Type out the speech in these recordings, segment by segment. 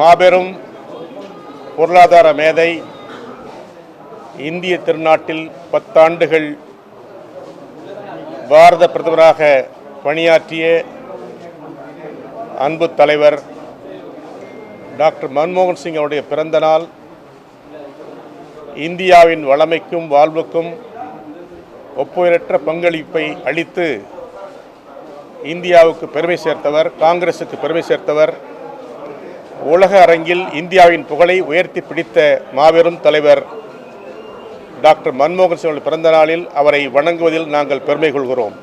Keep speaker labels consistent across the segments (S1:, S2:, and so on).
S1: மாபெரும் பொருளாதார மேதை இந்திய திருநாட்டில் பத்தாண்டுகள் பாரத பிரதமராக பணியாற்றிய அன்பு தலைவர் டாக்டர் மன்மோகன் சிங் அவருடைய பிறந்த நாள் இந்தியாவின் வளமைக்கும் வாழ்வுக்கும் ஒப்புயரற்ற பங்களிப்பை அளித்து இந்தியாவுக்கு பெருமை சேர்த்தவர் காங்கிரசுக்கு பெருமை சேர்த்தவர் உலக அரங்கில் இந்தியாவின் புகழை உயர்த்தி பிடித்த மாபெரும் தலைவர் டாக்டர் மன்மோகன் சிங் பிறந்த நாளில் அவரை வணங்குவதில் நாங்கள் பெருமை கொள்கிறோம்.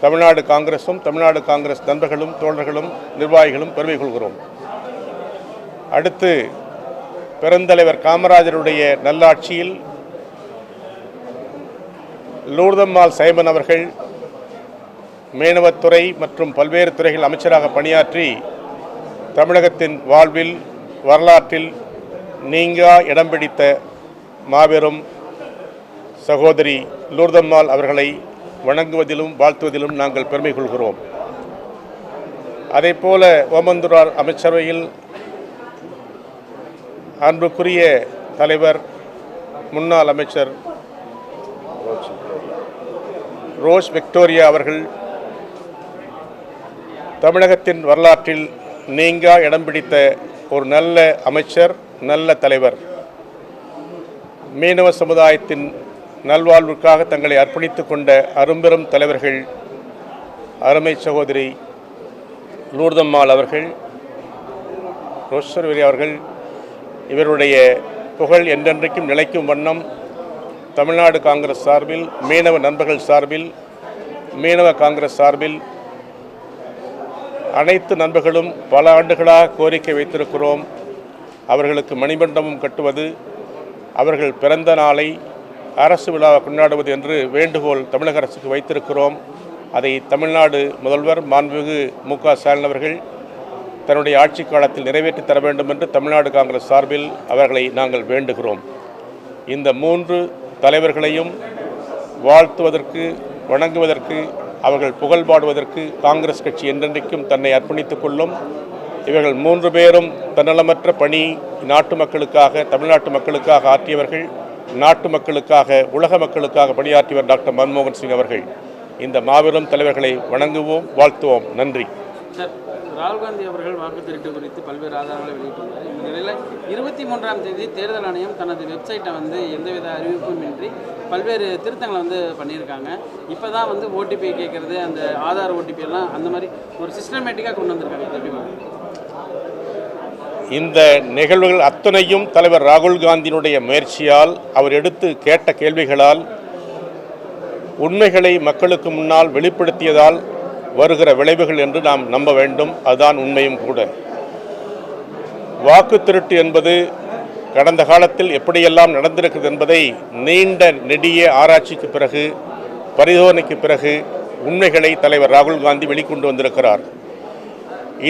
S1: தமிழ்நாடு காங்கிரஸும் தமிழ்நாடு காங்கிரஸ் நண்பர்களும் தோழர்களும் நிர்வாகிகளும் பெருமை கொள்கிறோம். அடுத்து பெருந்தலைவர் காமராஜருடைய நல்லாட்சியில் லூர்தம்மாள் சைமன் அவர்கள் மீனவத்துறை மற்றும் பல்வேறு துறைகள் அமைச்சராக பணியாற்றி தமிழகத்தின் வாழ்வில் வரலாற்றில் நீங்கா இடம் பிடித்த மாபெரும் சகோதரி லூர்தம்மாள் அவர்களை வணங்குவதிலும் வாழ்த்துவதிலும் நாங்கள் பெருமை கொள்கிறோம். அதேபோல ஓமந்துரார் அமைச்சரவையில் அன்புக்குரிய தலைவர் முன்னாள் அமைச்சர் ரோஸ் விக்டோரியா அவர்கள் தமிழகத்தின் வரலாற்றில் நீங்கா இடம் பிடித்த ஒரு நல்ல அமைச்சர் நல்ல தலைவர். மீனவ சமுதாயத்தின் நல்வாழ்வுக்காக தங்களை அர்ப்பணித்துக் கொண்ட அரும்பெரும் தலைவர்கள் அருமை சகோதரி லூர்தம்மாள் அவர்கள் ரோஸ்வரி அவர்கள் இவருடைய புகழ் என்றென்றைக்கும் நிலைக்கும் வண்ணம் தமிழ்நாடு காங்கிரஸ் சார்பில் மீனவ நண்பர்கள் சார்பில் மீனவ காங்கிரஸ் சார்பில் அனைத்து நண்பர்களும் பல ஆண்டுகளாக கோரிக்கை வைத்திருக்கிறோம். அவர்களுக்கு மணிமண்டபம் கட்டுவது அவர்கள் பிறந்த நாளை அரசு விழாவை கொண்டாடுவது என்று வேண்டுகோள் தமிழக அரசுக்கு வைத்திருக்கிறோம். அதை தமிழ்நாடு முதல்வர் மாண்புமிகு மு க ஸ்டாலின் அவர்கள் தன்னுடைய ஆட்சி காலத்தில் நிறைவேற்றி தர வேண்டும் என்று தமிழ்நாடு காங்கிரஸ் சார்பில் அவர்களை நாங்கள் வேண்டுகிறோம். இந்த மூன்று தலைவர்களையும் வாழ்த்துவதற்கு வணங்குவதற்கு அவர்கள் புகழ் பாடுவதற்கு காங்கிரஸ் கட்சி என்றென்றைக்கும் தன்னை அர்ப்பணித்துக் கொள்ளும். இவர்கள் மூன்று பேரும் தன்னலமற்ற பணி நாட்டு மக்களுக்காக தமிழ்நாட்டு மக்களுக்காக ஆற்றியவர்கள் நாட்டு மக்களுக்காக உலக மக்களுக்காக பணியாற்றியவர் டாக்டர் மன்மோகன் சிங் அவர்கள். இந்த மாபெரும் தலைவர்களை வணங்குவோம் வாழ்த்துவோம். நன்றி.
S2: சார் ராகுல் காந்தி அவர்கள் வாக்கு திருட்டு குறித்து பல்வேறு ஆதாரங்களை வெளியிட்டுள்ளார். இந்த நிலையில் இருபத்தி மூன்றாம் தேதி தேர்தல் ஆணையம் தனது வெப்சைட்டை வந்து எந்தவித அறிவிப்பும் இன்றி பல்வேறு திருத்தங்களை வந்து பண்ணியிருக்காங்க. இப்போ தான் வந்து ஓடிபி கேட்குறது அந்த ஆதார் ஓடிபி எல்லாம் அந்த மாதிரி ஒரு சிஸ்டமேட்டிக்காக கொண்டு வந்திருக்காங்க.
S1: இந்த நிகழ்வுகள் அத்தனையும் தலைவர் ராகுல் காந்தியினுடைய முயற்சியால் அவர் எடுத்து கேட்ட கேள்விகளால் உண்மைகளை மக்களுக்கு முன்னால் வெளிப்படுத்தியதால் வருகிற விளைவுகள் என்று நாம் நம்ப வேண்டும். அதுதான் உண்மையும் கூட. வாக்கு திருட்டு என்பது கடந்த காலத்தில் எப்படியெல்லாம் நடந்திருக்கிறது என்பதை நீண்ட நெடிய ஆராய்ச்சிக்கு பிறகு பரிசோதனைக்கு பிறகு உண்மைகளை தலைவர் ராகுல் காந்தி வெளிக்கொண்டு வந்திருக்கிறார்.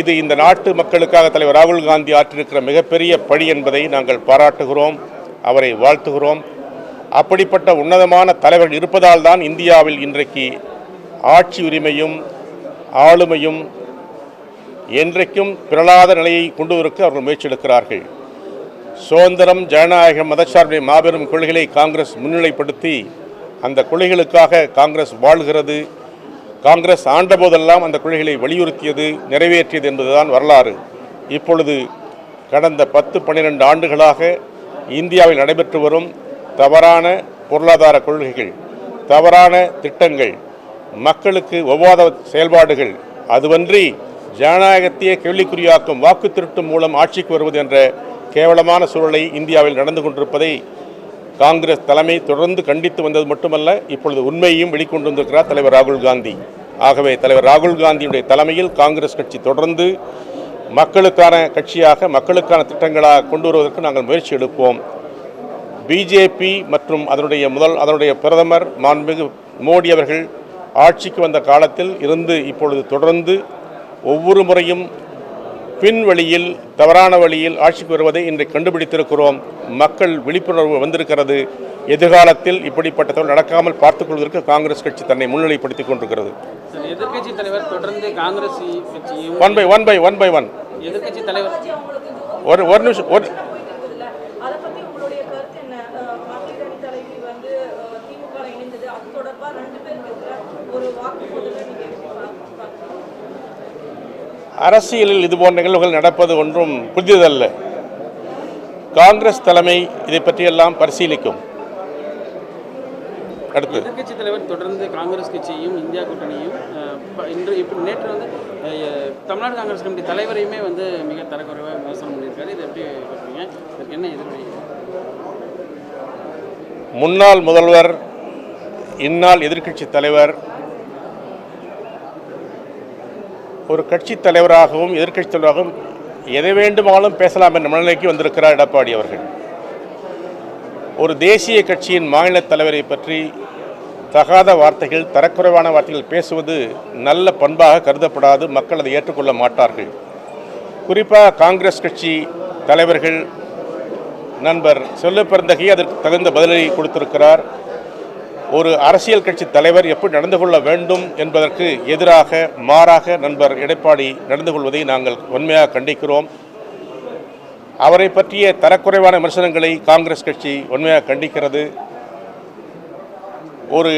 S1: இது இந்த நாட்டு மக்களுக்காக தலைவர் ராகுல் காந்தி ஆற்றிருக்கிற மிகப்பெரிய பணி என்பதை நாங்கள் பாராட்டுகிறோம் அவரை வாழ்த்துகிறோம். அப்படிப்பட்ட உன்னதமான தலைவர்கள் இருப்பதால் தான் இந்தியாவில் இன்றைக்கு ஆட்சி உரிமையும் ஆளுமையும் என்றைக்கும் பிறளாத நிலையை கொண்டுவருக்கு அவர்கள் முயற்சி எடுக்கிறார்கள் சுதந்திரம் ஜனநாயகம் மதச்சார்பை மாபெரும் கொள்கைகளை காங்கிரஸ் முன்னிலைப்படுத்தி அந்த கொள்கைகளுக்காக காங்கிரஸ் வாழ்கிறது. காங்கிரஸ் ஆண்டபோதெல்லாம் அந்த கொள்கைகளை வலியுறுத்தியது நிறைவேற்றியது என்பதுதான் வரலாறு. இப்பொழுது கடந்த பத்து பன்னிரெண்டு ஆண்டுகளாக இந்தியாவில் நடைபெற்று வரும் தவறான பொருளாதார கொள்கைகள் தவறான திட்டங்கள் மக்களுக்கு ஒவ்வாத செயல்பாடுகள் அதுவன்றி ஜனநாயகத்தையே கேள்விக்குறியாக்கும் வாக்கு திருட்டு மூலம் ஆட்சிக்கு வருவது என்ற கேவலமான சூழலை இந்தியாவில் நடந்து கொண்டிருப்பதை காங்கிரஸ் தலைமை தொடர்ந்து கண்டித்து வந்தது மட்டுமல்ல இப்பொழுது உண்மையையும் வெளிக்கொண்டு வந்திருக்கிறார் தலைவர் ராகுல் காந்தி. ஆகவே தலைவர் ராகுல் காந்தியுடைய தலைமையில் காங்கிரஸ் கட்சி தொடர்ந்து மக்களுக்கான கட்சியாக மக்களுக்கான திட்டங்களாக கொண்டு வருவதற்கு நாங்கள் முயற்சி எடுப்போம். பிஜேபி மற்றும் அதனுடைய முதல் அதனுடைய பிரதமர் மாண்புமிகு மோடி அவர்கள் ஆட்சிக்கு வந்த காலத்தில் இருந்து இப்பொழுது தொடர்ந்து ஒவ்வொரு முறையும் பின் வழியில் தவறான வழியில் ஆட்சிக்கு வருவதை இன்றைக்கு கண்டுபிடித்திருக்கிறோம். மக்கள் விழிப்புணர்வு வந்திருக்கிறது. எதிர்காலத்தில் இப்படிப்பட்ட நடக்காமல் பார்த்துக் கொள்வதற்கு காங்கிரஸ் கட்சி தன்னை முன்னிலைப்படுத்திக் கொண்டிருக்கிறது. One by one by one by one ஒரு ஒரு நிமிஷம் ஒரு அரசியலில் இது போன்ற நிகழ்வுகள் நடப்பது ஒன்றும் புதிதல்ல காங்கிரஸ் தலைமை இதை பற்றியெல்லாம் பரிசீலிக்கும். அடுத்து.
S2: எதிர்க்கட்சி தலைவர் தொடர்ந்து காங்கிரஸ் கட்சியையும் இந்தியா கூட்டணியும் இன்று இப்போ நேற்று வந்து தமிழ்நாடு காங்கிரஸ் கமிட்டி தலைவரையுமே வந்து மிக தரக்குறைவாக விமர்சனம் பண்ணியிருக்காரு. இதை எப்படி பார்க்குறீங்க? இதற்கு என்ன எதிர்ப்பு?
S1: முன்னாள் முதல்வர் இந்நாள் எதிர்க்கட்சி தலைவர் ஒரு கட்சி தலைவராகவும் எதிர்க்கட்சி தலைவராகவும் எதை வேண்டுமானாலும் பேசலாம் என்ற மனநிலைக்கு வந்திருக்கிறார் எடப்பாடி அவர்கள். ஒரு தேசிய கட்சியின் மாநில தலைவரை பற்றி தகாத வார்த்தைகள் தரக்குறைவான வார்த்தைகள் பேசுவது நல்ல பண்பாக கருதப்படாது மக்கள் அதை ஏற்றுக்கொள்ள மாட்டார்கள். குறிப்பாக காங்கிரஸ் கட்சி தலைவர்கள் நண்பர் செல்லப்பெருந்தகை அதற்கு தகுந்த பதிலை கொடுத்திருக்கிறார். ஒரு அரசியல் கட்சி தலைவர் எப்படி நடந்து கொள்ள வேண்டும் என்பதற்கு எதிராக மாறாக நண்பர் எடப்பாடி நடந்து கொள்வதை நாங்கள் உண்மையாக கண்டிக்கிறோம். அவரை பற்றிய தரக்குறைவான விமர்சனங்களை காங்கிரஸ் கட்சி உண்மையாக கண்டிக்கிறது. ஒரு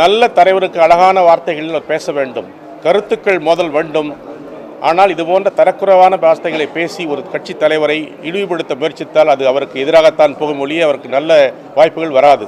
S1: நல்ல தலைவருக்கு அழகான வார்த்தைகளில் பேச வேண்டும். கருத்துக்கள் மோதல் வேண்டும். ஆனால் இது போன்ற தரக்குறைவான வார்த்தைகளை பேசி ஒரு கட்சி தலைவரை இழிவுபடுத்த முயற்சித்தால் அது அவருக்கு எதிராகத்தான் போகும் ஒழிய அவருக்கு நல்ல வாய்ப்புகள் வராது.